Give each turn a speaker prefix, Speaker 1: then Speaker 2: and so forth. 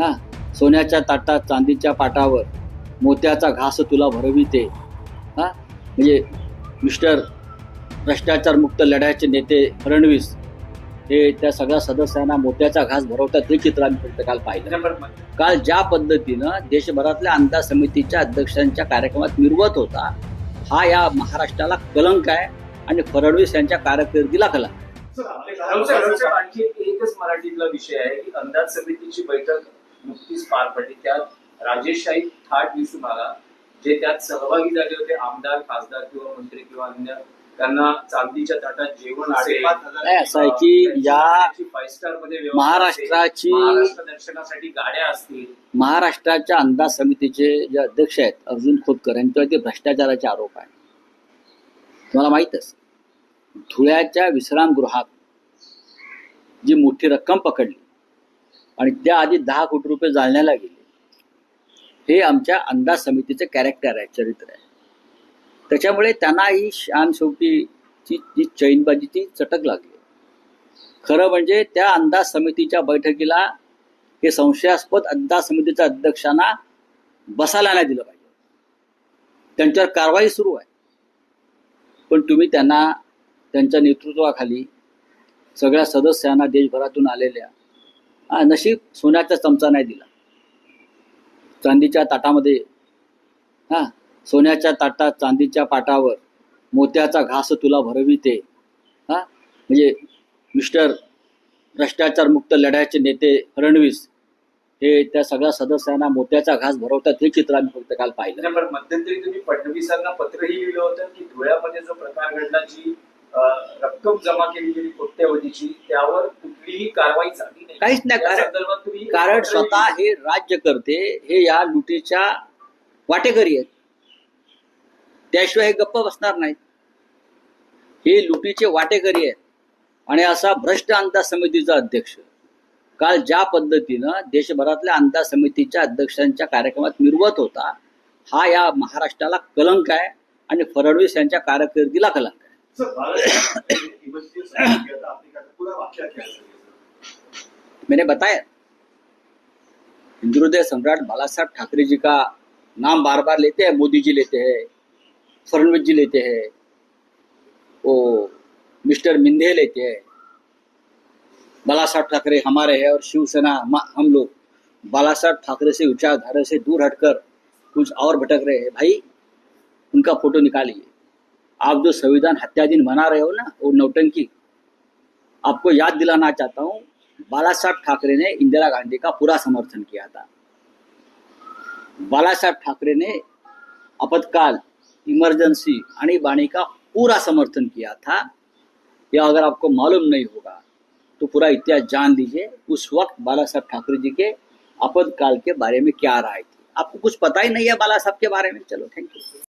Speaker 1: हा सोन्याच्या ताटात चांदीच्या पाटावर मोत्याचा घास तुला भरविते. हा म्हणजे मिस्टर भ्रष्टाचार मुक्त लढ्याचे नेते फडणवीस हे त्या सगळ्या सदस्यांना मोत्याचा घास भरवतात हे चित्र आम्ही फक्त काल पाहिलं. काल ज्या पद्धतीनं देशभरातल्या आमदार समितीच्या अध्यक्षांच्या कार्यक्रमात मिरवत होता हा या महाराष्ट्राला कलंक आहे आणि फडणवीस यांच्या कारकिर्दीला कलंक
Speaker 2: आणखी एकच मराठीतला विषय आहे की अंदाज समितीची बैठक नुकतीच पार पडली. त्यात राजेशशाही थाट दिसून आला जे त्यात सहभागी झाले होते आमदार खासदार किंवा मंत्री किंवा अन्य त्यांना चांदीच्या ताटात जेवण असेल.
Speaker 1: नाही, असं आहे की या
Speaker 2: फाईव्ह स्टारमध्ये
Speaker 1: महाराष्ट्राची-
Speaker 2: दर्शनासाठी गाड्या असतील.
Speaker 1: महाराष्ट्राच्या अंदाज समितीचे जे अध्यक्ष आहेत अर्जुन खोतकर यांच्यावरती भ्रष्टाचाराचे आरोप आहे तुम्हाला माहीतच धुळ्याच्या विश्रामगृहात जी मोठी रक्कम पकडली आणि त्याआधी दहा कोटी रुपये जाळण्याला गेले. हे आमच्या अंदाज समितीचे कॅरेक्टर आहे चरित्र आहे. त्याच्यामुळे त्यांना ही शान शेवटीची जी चैनबाजी ती चटक लागली. खरं म्हणजे त्या अंदाज समितीच्या बैठकीला हे संशयास्पद अंदाज समितीच्या अध्यक्षांना बसायला नाही दिलं पाहिजे. त्यांच्यावर कारवाई सुरू आहे. पण तुम्ही त्यांना त्यांच्या नेतृत्वाखाली सगळ्या सदस्यांना देशभरातून आलेल्या नशीब सोन्याचा चमचा नाही दिला. चांदीच्या ताटामध्ये हा सोन्याच्या ताटात चांदीच्या पाटावर मोत्याचा घास तुला भरविते. हा म्हणजे मिस्टर भ्रष्टाचार मुक्त लढ्याचे नेते फडणवीस हे त्या सगळ्या सदस्यांना मोत्याचा घास भरवतात हे चित्र आम्ही फक्त काल पाहिलं.
Speaker 2: मध्यंतरी तुम्ही फडणवीसांना पत्रही लिहिलं होतं की धुळ्यामध्ये जो प्रकार घडला जी रक्कम जमा केली गेली कोट्यवधीची त्यावर कुठलीही कारवाई झाली
Speaker 1: काहीच नाही, कारण- कारण स्वतः. हे राज्यकर्ते हे या लुटीच्या वाटेकरी आहेत. त्याशिवाय हे गप्प बसणार नाहीत. हे लुटीचे वाटेकरी आहेत. आणि असा भ्रष्ट अंदाज समितीचा अध्यक्ष. काल ज्या पद्धतीनं देशभरातल्या अंदाज समितीच्या अध्यक्षांच्या कार्यक्रमात मिरवत होता हा या महाराष्ट्राला कलंक आहे आणि फडणवीस यांच्या कारकिर्दीला कलंक आहे. मैंने बताया। हिंदुहृदय सम्राट बाला साहब ठाकरे जी का नाम बार बार लेते हैं, मोदी जी लेते हैं, फडणवीस जी लेते हैं, वो मिस्टर मिंधे लेते हैं। बाला साहब ठाकरे हमारे हैं और शिवसेना हम लोग बाला साहब ठाकरे से विचारधारा से दूर हटकर कुछ और भटक रहे हैं। भाई, उनका फ़ोटो निकालिए। आप जो संविधान हत्या दिन मना रहे हो ना, वो नौटंकी, आपको याद दिलाना चाहता हूँ बाला साहब ठाकरे ने इंदिरा गांधी का पूरा समर्थन किया था। बाला साहब ठाकरे ने आपातकाल इमरजेंसी आणीबाणी का पूरा समर्थन किया था। यह अगर आपको मालूम नहीं होगा तो पूरा इतिहास जान लीजिए, उस वक्त बाला साहब ठाकरे जी के आपत्काल के बारे में क्या राय थी। आपको कुछ पता ही नहीं है बाला साहब के बारे में? चलो थैंक यू